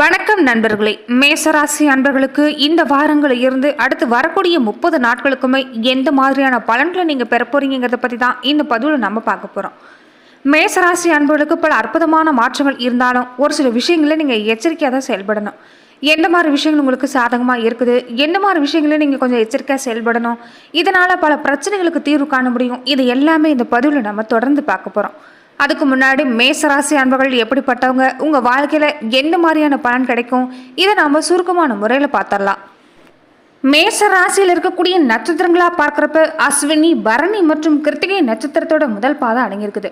வணக்கம் நண்பர்களே. மேசராசி அன்பர்களுக்கு இந்த வாரங்களில் இருந்து அடுத்து வரக்கூடிய முப்பது நாட்களுக்குமே எந்த மாதிரியான பலன்களை நீங்கள் பெற போறீங்கிறத பற்றி தான் இந்த பதிவில் நம்ம பார்க்க போகிறோம் மேசராசி அன்பர்களுக்கு பல அற்புதமான மாற்றங்கள் இருந்தாலும் ஒரு சில விஷயங்களை நீங்கள் எச்சரிக்கையாக தான் செயல்படணும். எந்த மாதிரி விஷயங்கள் உங்களுக்கு சாதகமாக இருக்குது? எந்த மாதிரி விஷயங்களை நீங்கள் கொஞ்சம் எச்சரிக்கையாக செயல்படணும்? இதனால் பல பிரச்சனைகளுக்கு தீர்வு காண முடியும். இது எல்லாமே இந்த பதிவில் நம்ம தொடர்ந்து பார்க்க போகிறோம் அதுக்கு முன்னாடி மேசராசி அன்பர்கள் எப்படிப்பட்டவங்க? உங்கள் வாழ்க்கையில் எந்த மாதிரியான பலன் கிடைக்கும்? இதை நாம் சுருக்கமான முறையில் பார்த்துடலாம். மேச ராசியில் இருக்கக்கூடிய நட்சத்திரங்களாக பார்க்குறப்ப அஸ்வினி பரணி மற்றும் கிருத்திகை நட்சத்திரத்தோட முதல் பாதம் அடங்கியிருக்குது.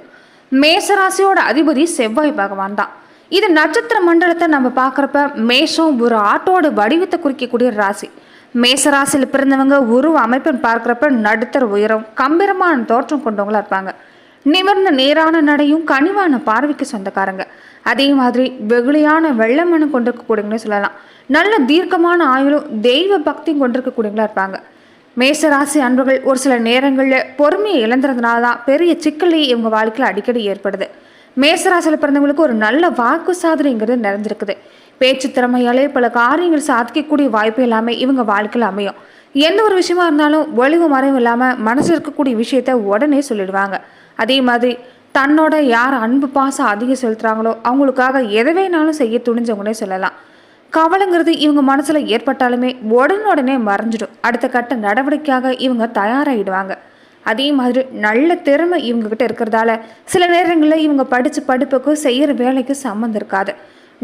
மேச ராசியோட அதிபதி செவ்வாய் பகவான் தான். இது நட்சத்திர மண்டலத்தை நம்ம பார்க்குறப்ப மேஷம் ஒரு ஆட்டோட வடிவத்தை குறிக்கக்கூடிய ராசி. மேசராசியில் பிறந்தவங்க உருவ அமைப்பின் பார்க்குறப்ப நடுத்தர உயரம் கம்பீரமான தோற்றம் கொண்டவங்களா இருப்பாங்க. நிமிர்ந்த நேரான நடையும் கனிவான பார்வைக்கு சொந்தக்காரங்க. அதே மாதிரி வெகுளியான வெள்ளமனம் கொண்டிருக்கக்கூடியவங்களே சொல்லலாம். நல்ல தீர்க்கமான ஆயுளும் தெய்வ பக்தியும் கொண்டிருக்கக்கூடியவங்களா இருப்பாங்க. மேசராசி அன்பர்கள் ஒரு சில நேரங்களில் பொறுமையை இழந்துறதுனால தான் பெரிய சிக்கலே இவங்க வாழ்க்கையில் அடிக்கடி ஏற்படுது. மேசராசியில் பிறந்தவங்களுக்கு ஒரு நல்ல வாக்கு சாதனைங்கிறது நிறைஞ்சிருக்குது பேச்சு திறமையாலே பல காரியங்கள் சாதிக்கக்கூடிய வாய்ப்பு எல்லாமே இவங்க வாழ்க்கையில் அமையும். எந்த ஒரு விஷயமா இருந்தாலும் ஒளிவு மறைவு இல்லாமல் மனசு இருக்கக்கூடிய விஷயத்த உடனே சொல்லிடுவாங்க. அதே மாதிரி தன்னோட யார் அன்பு பாசம் அதிகம் செலுத்துகிறாங்களோ அவங்களுக்காக எதை வேணாலும் செய்ய துணிஞ்சவங்களே சொல்லலாம். கவலைங்கிறது இவங்க மனசில் ஏற்பட்டாலுமே உடனுடனே மறைஞ்சிடும். அடுத்த கட்ட நடவடிக்கையாக இவங்க தயாராகிடுவாங்க அதே மாதிரி நல்ல திறமை இவங்கக்கிட்ட இருக்கிறதால சில நேரங்களில் இவங்க படித்த படிப்புக்கும் செய்கிற வேலைக்கும் சம்மந்தம் இருக்காது.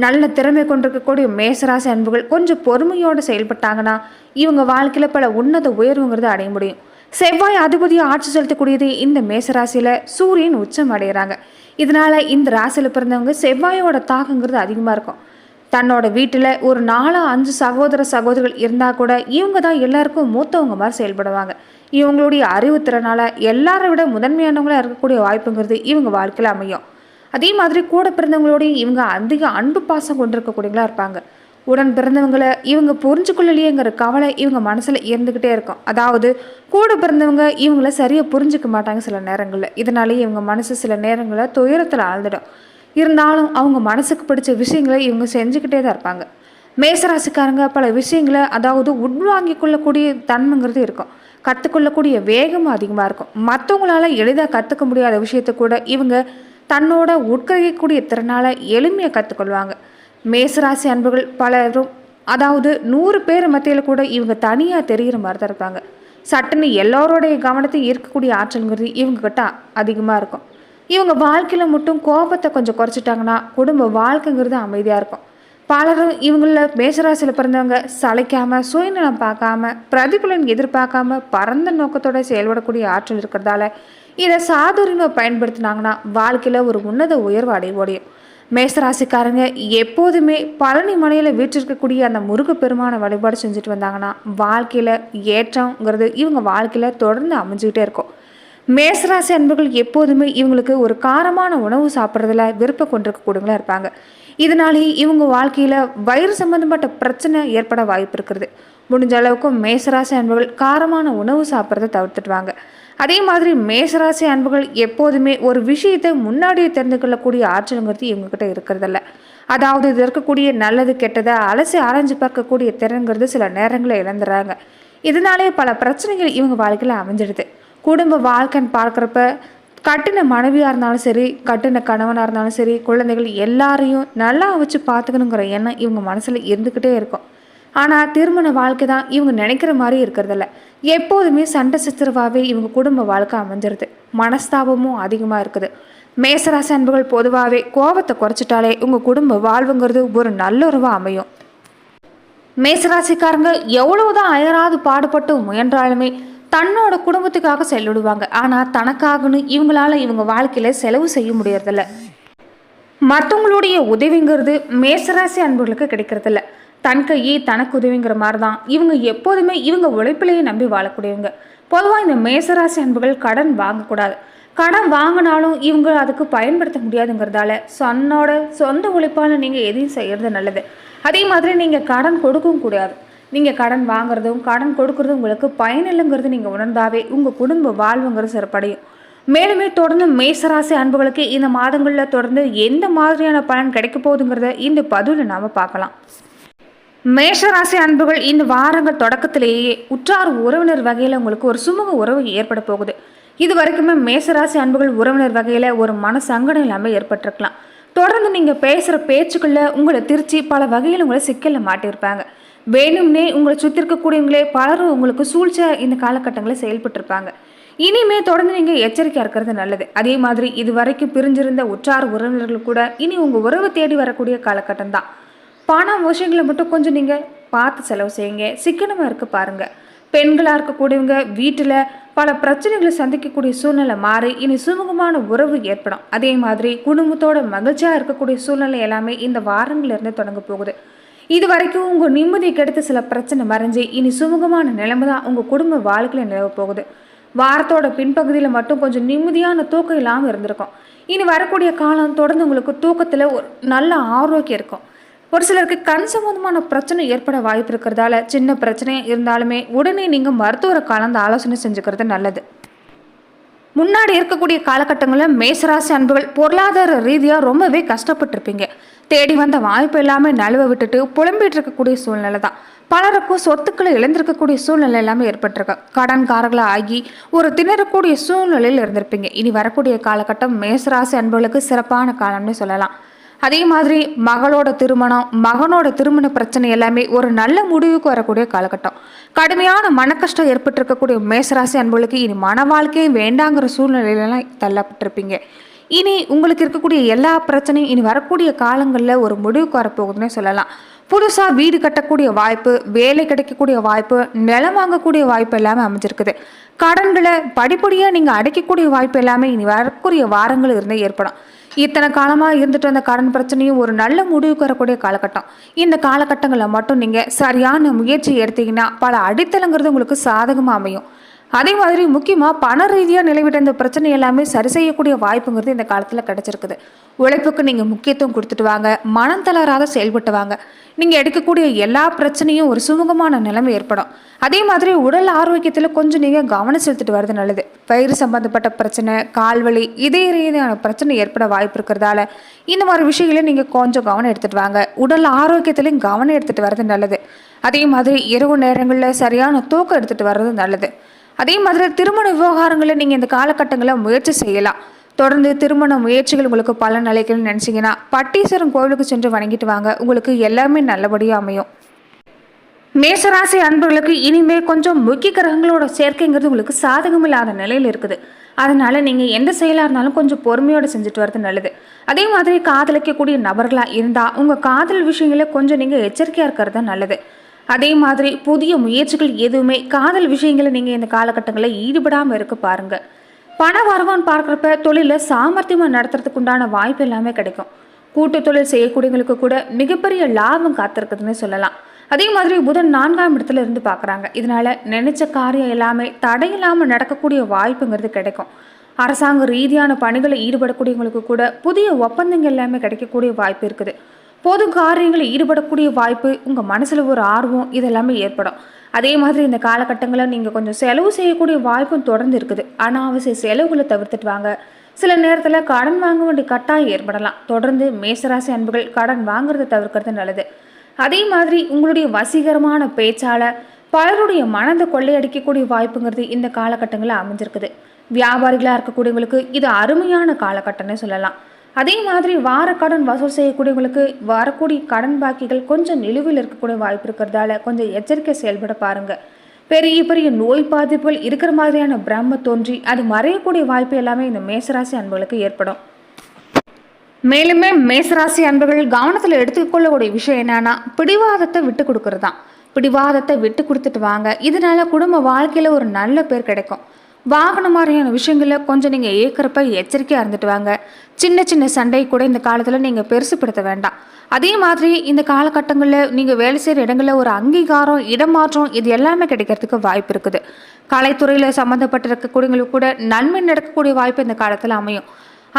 நல்ல திறமை கொண்டிருக்கக்கூடிய மேசராசி அன்புகள் கொஞ்சம் பொறுமையோடு செயல்பட்டாங்கன்னா இவங்க வாழ்க்கையில் பல உன்னத உயர்வுங்கிறது அடைய முடியும். செவ்வாய் அதிபதியை ஆட்சி செலுத்தக்கூடியது இந்த மேசராசியில் சூரியன் உச்சம் அடைகிறாங்க இதனால் இந்த ராசியில் பிறந்தவங்க செவ்வாயோட தாக்கங்கிறது அதிகமாக இருக்கும். தன்னோட வீட்டில் ஒரு நாலு அஞ்சு சகோதர சகோதரிகள் இருந்தால் கூட இவங்க தான் எல்லாருக்கும் மூத்தவங்க மாதிரி செயல்படுவாங்க. இவங்களுடைய அறிவுத்திறனால எல்லாரை விட முதன்மையானவங்களாக இருக்கக்கூடிய வாய்ப்புங்கிறது இவங்க வாழ்க்கையில் அமையும். அதே மாதிரி கூட பிறந்தவங்களோடய இவங்க அதிக அன்பு பாசம் கொண்டிருக்கக்கூடியவங்களா இருப்பாங்க. உடன் பிறந்தவங்களை இவங்க புரிஞ்சுக்கொள்ளலையேங்கிற கவலை இவங்க மனசில் இருந்துக்கிட்டே இருக்கும். அதாவது கூட பிறந்தவங்க இவங்கள சரியாக புரிஞ்சுக்க மாட்டாங்க சில நேரங்களில். இதனாலேயே இவங்க மனசு சில நேரங்களில் துயரத்தில் ஆழ்ந்துடும். இருந்தாலும் அவங்க மனசுக்கு பிடிச்ச விஷயங்களை இவங்க செஞ்சுக்கிட்டே தான் இருப்பாங்க. மேசராசிக்காரங்க பல விஷயங்களை அதாவது உள்வாங்கிக் கொள்ளக்கூடிய தன்மைங்கிறது இருக்கும். கற்றுக்கொள்ளக்கூடிய வேகமும் அதிகமாக இருக்கும். மற்றவங்களால எளிதாக கற்றுக்க முடியாத விஷயத்தை கூட இவங்க தன்னோட உட்கரிக்கக்கூடிய திறனால் எளிமையாக கற்றுக்கொள்வாங்க மேசராசி அன்புகள் பலரும் அதாவது நூறு பேர் மத்தியில் கூட இவங்க தனியாக தெரிகிற மாதிரி தான் இருப்பாங்க. சட்டுன்னு எல்லோருடைய கவனத்தை ஈர்க்கக்கூடிய ஆற்றல்ங்கிறது இவங்கக்கிட்ட அதிகமாக இருக்கும். இவங்க வாழ்க்கையில் மட்டும் கோபத்தை கொஞ்சம் குறைச்சிட்டாங்கன்னா குடும்ப வாழ்க்கைங்கிறது அமைதியாக இருக்கும். பலரும் இவங்கள மேசராசியில் பிறந்தவங்க சளைக்காமல் சுயநலம் பார்க்காம பிரதிபலன் எதிர்பார்க்காம பரந்த நோக்கத்தோட செயல்படக்கூடிய ஆற்றல் இருக்கிறதால இதை சாதுரியமாக பயன்படுத்தினாங்கன்னா வாழ்க்கையில் ஒரு உன்னத உயர்வு அடைய முடியும். மேசராசிக்காரங்க எப்போதுமே பழனி மலையில் வீற்றிருக்கக்கூடிய அந்த முருகப்பெருமான வழிபாடு செஞ்சுட்டு வந்தாங்கன்னா வாழ்க்கையில் ஏற்றங்கிறது இவங்க வாழ்க்கையில் தொடர்ந்து அமைஞ்சுக்கிட்டே இருக்கும். மேசராசி அன்பர்கள் எப்போதுமே இவங்களுக்கு ஒரு காரமான உணவு சாப்பிட்றதுல விருப்பம் கொண்டிருக்கக்கூடியவங்களா இருப்பாங்க. இதனாலேயே இவங்க வாழ்க்கையில் வயிறு சம்மந்தப்பட்ட பிரச்சனை ஏற்பட வாய்ப்பு இருக்கிறது. முடிஞ்ச அளவுக்கு மேசராசி அன்பர்கள் காரமான உணவு சாப்பிட்றத தவிர்த்துடுவாங்க அதே மாதிரி மேசராசி அன்புகள் எப்போதுமே ஒரு விஷயத்தை முன்னாடியே தெரிந்து கொள்ளக்கூடிய ஆற்றலுங்கிறது இவங்ககிட்ட இருக்கிறதில்ல. அதாவது இது இருக்கக்கூடிய நல்லது கெட்டதை அலசி ஆராய்ஞ்சு பார்க்கக்கூடிய திறன்கிறது சில நேரங்களில் இழந்துடுறாங்க இதனாலே பல பிரச்சனைகள் இவங்க வாழ்க்கையில் அமைஞ்சிடுது. குடும்ப வாழ்க்கைன்னு பார்க்குறப்ப கட்டின மனைவியாக இருந்தாலும் சரி கட்டின கணவனாக இருந்தாலும் சரி குழந்தைகள் எல்லாரையும் நல்லா வச்சு பார்த்துக்கணுங்கிற எண்ணம் இவங்க மனசில் இருந்துக்கிட்டே இருக்கும். ஆனால் திருமண வாழ்க்கை தான் இவங்க நினைக்கிற மாதிரி இருக்கிறதில்ல. எப்போதுமே சண்டை சச்சரவாகவே இவங்க குடும்ப வாழ்க்கை அமைஞ்சிருது. மனஸ்தாபமும் அதிகமாக இருக்குது. மேசராசி அன்புகள் பொதுவாகவே கோபத்தை குறைச்சிட்டாலே உங்கள் குடும்ப வாழ்வுங்கிறது ஒரு நல்லுறவாக அமையும். மேசராசிக்காரங்க எவ்வளவுதான் அயராது பாடுபட்டு முயன்றாலுமே தன்னோட குடும்பத்துக்காக செல்லிடுவாங்க. ஆனால் தனக்காகன்னு இவங்களால இவங்க வாழ்க்கையில் செலவு செய்ய முடியறதில்ல. மற்றவங்களுடைய உதவிங்கிறது மேசராசி அன்புகளுக்கு கிடைக்கிறதில்ல. தன் கையே தனக்கு உதவிங்கிற மாதிரி தான் இவங்க எப்போதுமே இவங்க உழைப்பிலேயே நம்பி வாழக்கூடியவங்க. பொதுவாக இந்த மேசராசி அன்புகள் கடன் வாங்கக்கூடாது. கடன் வாங்கினாலும் இவங்க அதுக்கு பயன்படுத்த முடியாதுங்கிறதால சொன்னோட சொந்த உழைப்பால் நீங்கள் எதையும் செய்கிறது நல்லது. அதே மாதிரி நீங்கள் கடன் கொடுக்கவும் கூடாது. நீங்கள் கடன் வாங்குறதும் கடன் கொடுக்கறதும் உங்களுக்கு பயனில்லைங்கிறது நீங்கள் உணர்ந்தாவே உங்கள் குடும்ப வாழ்வுங்கிறது சிறப்படையும். மேலுமே தொடர்ந்து மேசராசி அன்புகளுக்கு இந்த மாதங்களில் தொடர்ந்து எந்த மாதிரியான பலன் கிடைக்க போகுதுங்கிறத இந்த பதிவில் நாம் பார்க்கலாம். மேஷராசி அன்புகள் இந்த வாரங்கள் தொடக்கத்திலேயே உற்றார் உறவினர் வகையில் உங்களுக்கு ஒரு சுமூக உறவு ஏற்பட போகுது. இது வரைக்குமே மேஷராசி அன்புகள் உறவினர் வகையில் ஒரு மன சங்கடம் இல்லாமல் ஏற்பட்டிருக்கலாம். தொடர்ந்து நீங்கள் பேசுகிற பேச்சுக்களில் உங்களை திருச்சி பல வகையில் உங்களை சிக்கலில் மாட்டியிருப்பாங்க. வேணும்னே உங்களை சுற்றி இருக்கக்கூடியவங்களே பலரும் உங்களுக்கு சூழ்ச்சியாக இந்த காலகட்டங்களில் செயல்பட்டிருப்பாங்க. இனிமே தொடர்ந்து நீங்கள் எச்சரிக்கையாக இருக்கிறது நல்லது. அதே மாதிரி இது வரைக்கும் பிரிஞ்சிருந்த உற்றார் உறவினர்கள் கூட இனி உங்கள் உறவு தேடி வரக்கூடிய காலகட்டம் தான். பணம் விஷயங்களை மட்டும் கொஞ்சம் நீங்கள் பார்த்து செலவு செய்யுங்க. சிக்கனமாக இருக்க பாருங்கள் பெண்களாக இருக்கக்கூடியவங்க வீட்டில் பல பிரச்சனைகளை சந்திக்கக்கூடிய சூழ்நிலை மாறி இனி சுமூகமான உறவு ஏற்படும். அதே மாதிரி குடும்பத்தோட மகிழ்ச்சியாக இருக்கக்கூடிய சூழ்நிலை எல்லாமே இந்த வாரங்களிலிருந்து தொடங்க போகுது. இது வரைக்கும் உங்கள் நிம்மதியை கெடுத்து சில பிரச்சனை மறைஞ்சு இனி சுமூகமான நிலைமை தான் உங்கள் குடும்ப வாழ்க்கையில் நிலவ போகுது. வாரத்தோட பின்பகுதியில் மட்டும் கொஞ்சம் நிம்மதியான தூக்கம் இல்லாமல் இருந்திருக்கும். இனி வரக்கூடிய காலம் தொடர்ந்து உங்களுக்கு தூக்கத்தில் ஒரு நல்ல ஆரோக்கியம் இருக்கும். ஒரு சிலருக்கு கண் சம்பந்தமான பிரச்சனை ஏற்பட வாய்ப்பு இருக்கிறதால சின்ன பிரச்சனை இருந்தாலுமே உடனே நீங்கள் மருத்துவரை கலந்து ஆலோசனை செஞ்சுக்கிறது நல்லது. முன்னாடி இருக்கக்கூடிய காலகட்டங்களில் மேசராசி அன்புகள் பொருளாதார ரீதியாக ரொம்பவே கஷ்டப்பட்டிருப்பீங்க. தேடி வந்த வாய்ப்பு எல்லாமே நழுவ விட்டுட்டு புலம்பிட்டு இருக்கக்கூடிய சூழ்நிலை தான். பலருக்கும் சொத்துக்களை இழந்திருக்கக்கூடிய சூழ்நிலை எல்லாமே ஏற்பட்டிருக்கு. கடன்காரர்களாக ஆகி ஒரு திணறக்கூடிய சூழ்நிலையில் இருந்திருப்பீங்க. இனி வரக்கூடிய காலகட்டம் மேசராசி அன்புகளுக்கு சிறப்பான காலம்னு சொல்லலாம். அதே மாதிரி மகளோட திருமணம் மகனோட திருமண பிரச்சனை எல்லாமே ஒரு நல்ல முடிவுக்கு வரக்கூடிய காலகட்டம். கடுமையான மனக்கஷ்டம் ஏற்பட்டிருக்கக்கூடிய மேசராசி அன்புகளுக்கு இனி மன வாழ்க்கையே வேண்டாங்கிற சூழ்நிலையிலலாம் தள்ளப்பட்டிருப்பீங்க. இனி உங்களுக்கு இருக்கக்கூடிய எல்லா பிரச்சனையும் இனி வரக்கூடிய காலங்களில் ஒரு முடிவுக்கு வரப்போகுதுன்னே சொல்லலாம். புதுசாக வீடு கட்டக்கூடிய வாய்ப்பு வேலை கிடைக்கக்கூடிய வாய்ப்பு நிலம் வாங்கக்கூடிய வாய்ப்பு எல்லாமே அமைஞ்சிருக்குது. கடன்களை படிப்படியாக நீங்கள் அடைக்கக்கூடிய வாய்ப்பு எல்லாமே இனி வரக்கூடிய வாரங்கள் இருந்தே ஏற்படும். இத்தனை காலமாக இருந்துட்டு வந்த கடன் பிரச்சனையும் ஒரு நல்ல முடிவுக்கு வரக்கூடிய காலகட்டம். இந்த காலகட்டங்களில் மட்டும் நீங்கள் சரியான முயற்சி எடுத்தீங்கன்னா பல அடித்தளங்கிறது உங்களுக்கு சாதகமாக அமையும். அதே மாதிரி முக்கியமாக பண ரீதியாக நிலவிட்ட இந்த பிரச்சனை எல்லாமே சரி செய்யக்கூடிய வாய்ப்புங்கிறது இந்த காலத்தில் கிடச்சிருக்குது. உழைப்புக்கு நீங்கள் முக்கியத்துவம் கொடுத்துட்டு வாங்க. மனம் தளராத செயல்பட்டு வாங்க. நீங்கள் எடுக்கக்கூடிய எல்லா பிரச்சனையும் ஒரு சுமூகமான நிலைமை ஏற்படும். அதே மாதிரி உடல் ஆரோக்கியத்தில் கொஞ்சம் நீங்கள் கவனம் செலுத்திட்டு வர்றது நல்லது. வயிறு சம்பந்தப்பட்ட பிரச்சனை கால்வலி இதே ரீதியான பிரச்சனை ஏற்பட வாய்ப்பு இருக்கிறதால இந்த மாதிரி விஷயங்களை நீங்கள் கொஞ்சம் கவனம் எடுத்துகிட்டு வாங்க. உடல் ஆரோக்கியத்திலையும் கவனம் எடுத்துகிட்டு வர்றது நல்லது. அதே மாதிரி இரவு நேரங்களில் சரியான தூக்கம் எடுத்துகிட்டு வர்றது நல்லது. அதே மாதிரி திருமண விவகாரங்களில் நீங்கள் இந்த காலகட்டங்களில் முயற்சி செய்யலாம். தொடர்ந்து திருமண முயற்சிகள் உங்களுக்கு பலன் அளிக்கணும்னு நினச்சிங்கன்னா பட்டீஸ்வரன் கோவிலுக்கு சென்று வணங்கிட்டு வாங்க. உங்களுக்கு எல்லாமே நல்லபடியாக அமையும். மேசராசி அன்பர்களுக்கு இனிமேல் கொஞ்சம் முக்கிய கிரகங்களோட சேர்க்கைங்கிறது உங்களுக்கு சாதகமில்லாத நிலையில் இருக்குது. அதனால் நீங்கள் எந்த செயலாக இருந்தாலும் கொஞ்சம் பொறுமையோடு செஞ்சுட்டு வரது நல்லது. அதே மாதிரி காதலிக்கக்கூடிய நபர்களாக இருந்தால் உங்கள் காதல் விஷயங்கள கொஞ்சம் நீங்கள் எச்சரிக்கையாக இருக்கிறது நல்லது. அதே மாதிரி புதிய முயற்சிகள் எதுவுமே காதல் விஷயங்களை நீங்கள் இந்த காலகட்டங்களில் ஈடுபடாமல் இருக்க பாருங்கள் பண வரவான்னு பார்க்குறப்ப தொழிலை சாமர்த்தியமாக நடத்துறதுக்கு உண்டான வாய்ப்பு எல்லாமே கிடைக்கும். கூட்டு தொழில் செய்யக்கூடியவங்களுக்கு கூட மிகப்பெரிய லாபம் காத்திருக்குதுன்னு சொல்லலாம். அதே மாதிரி புதன் நான்காம் இடத்துல இருந்து பார்க்குறாங்க இதனால் நினைச்ச காரியம் எல்லாமே தடையில்லாமல் நடக்கக்கூடிய வாய்ப்புங்கிறது கிடைக்கும். அரசாங்க ரீதியான பணிகளை ஈடுபடக்கூடியவங்களுக்கு கூட புதிய ஒப்பந்தங்கள் எல்லாமே கிடைக்கக்கூடிய வாய்ப்பு இருக்குது. பொது காரியங்களில் ஈடுபடக்கூடிய வாய்ப்பு உங்கள் மனசில் ஒரு ஆர்வம் இதெல்லாமே ஏற்படும். அதே மாதிரி இந்த காலகட்டங்களில் நீங்கள் கொஞ்சம் செலவு செய்யக்கூடிய வாய்ப்பும் தொடர்ந்து இருக்குது. அனாவசிய செலவுகளை தவிர்த்துட்டு வாங்க. சில நேரத்தில் கடன் வாங்க வேண்டிய கட்டாயம் ஏற்படலாம். தொடர்ந்து மேசராசி அன்புகள் கடன் வாங்குறதை தவிர்க்கிறது நல்லது. அதே மாதிரி உங்களுடைய வசீகரமான பேச்சால் பலருடைய மனதை கொள்ளையடிக்கக்கூடிய வாய்ப்புங்கிறது இந்த காலகட்டங்களில் அமைஞ்சிருக்குது. வியாபாரிகளாக இருக்கக்கூடியவங்களுக்கு இது அருமையான காலகட்டம்னு சொல்லலாம். அதே மாதிரி வார கடன் வசூல் செய்யக்கூடியவங்களுக்கு வரக்கூடிய கடன் பாக்கிகள் கொஞ்சம் நிலுவையில் இருக்கக்கூடிய வாய்ப்பு இருக்கிறதால கொஞ்சம் எச்சரிக்கை செயல்பட பாருங்கள் பெரிய பெரிய நோய் பாதிப்புகள் இருக்கிற மாதிரியான பிரம்ம தோன்றி அது மறையக்கூடிய வாய்ப்பு எல்லாமே இந்த மேசராசி அன்புகளுக்கு ஏற்படும். மேலுமே மேசராசி அன்புகள் கவனத்தில் எடுத்துக்கொள்ளக்கூடிய விஷயம் என்னன்னா பிடிவாதத்தை விட்டு கொடுக்கறது தான் பிடிவாதத்தை விட்டு கொடுத்துட்டு வாங்க. இதனால குடும்ப வாழ்க்கையில் ஒரு நல்ல பேர் கிடைக்கும். வாகனம் மாதிரியான விஷயங்களில் கொஞ்சம் நீங்கள் ஏற்கிறப்ப எச்சரிக்கையாக இருந்துட்டு வாங்க. சின்ன சின்ன சண்டை கூட இந்த காலத்தில் நீங்கள் பெருசுப்படுத்த வேண்டாம். அதே மாதிரி இந்த காலகட்டங்களில் நீங்கள் வேலை செய்கிற இடங்களில் ஒரு அங்கீகாரம் இடமாற்றம் இது எல்லாமே கிடைக்கிறதுக்கு வாய்ப்பு இருக்குது. கலைத்துறையில் சம்மந்தப்பட்டிருக்கக்கூடியவங்களுக்கு கூட நன்மை நடக்கக்கூடிய வாய்ப்பு இந்த காலத்தில் அமையும்.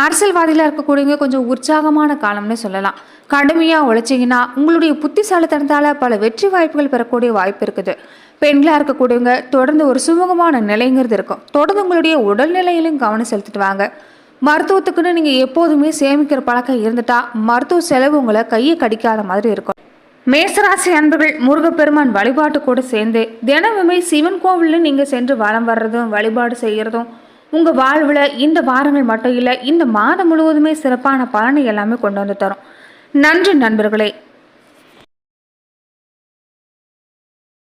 அரசியல்வாதிகளாக இருக்கக்கூடியவங்க கொஞ்சம் உற்சாகமான காலம்னு சொல்லலாம். கடுமையாக உழைச்சிங்கன்னா உங்களுடைய புத்திசாலித்தனத்தால் பல வெற்றி வாய்ப்புகள் பெறக்கூடிய வாய்ப்பு இருக்குது. பெண்களாக இருக்கக்கூடியவங்க தொடர்ந்து ஒரு சுமூகமான நிலைங்கிறது இருக்கும். தொடர்ந்து உங்களுடைய உடல்நிலையிலும் கவனம் செலுத்திட்டு வாங்க. மருத்துவத்துக்குன்னு நீங்கள் எப்போதுமே சேமிக்கிற பழக்கம் இருந்துட்டா மருத்துவ செலவு உங்களை கையை கடிக்காத மாதிரி இருக்கும். மேசராசி அன்பர்கள் முருகப்பெருமான் வழிபாட்டு கூட சேர்ந்து தினமுமே சிவன் கோவிலில் நீங்கள் சென்று வலம் வர்றதும் வழிபாடு செய்கிறதும் உங்கள் வாழ்வில் இந்த வாரங்கள் மட்டும் இல்லை இந்த மாதம் முழுவதுமே சிறப்பான பலனை எல்லாமே கொண்டு வந்து தரும். நன்றி நண்பர்களே.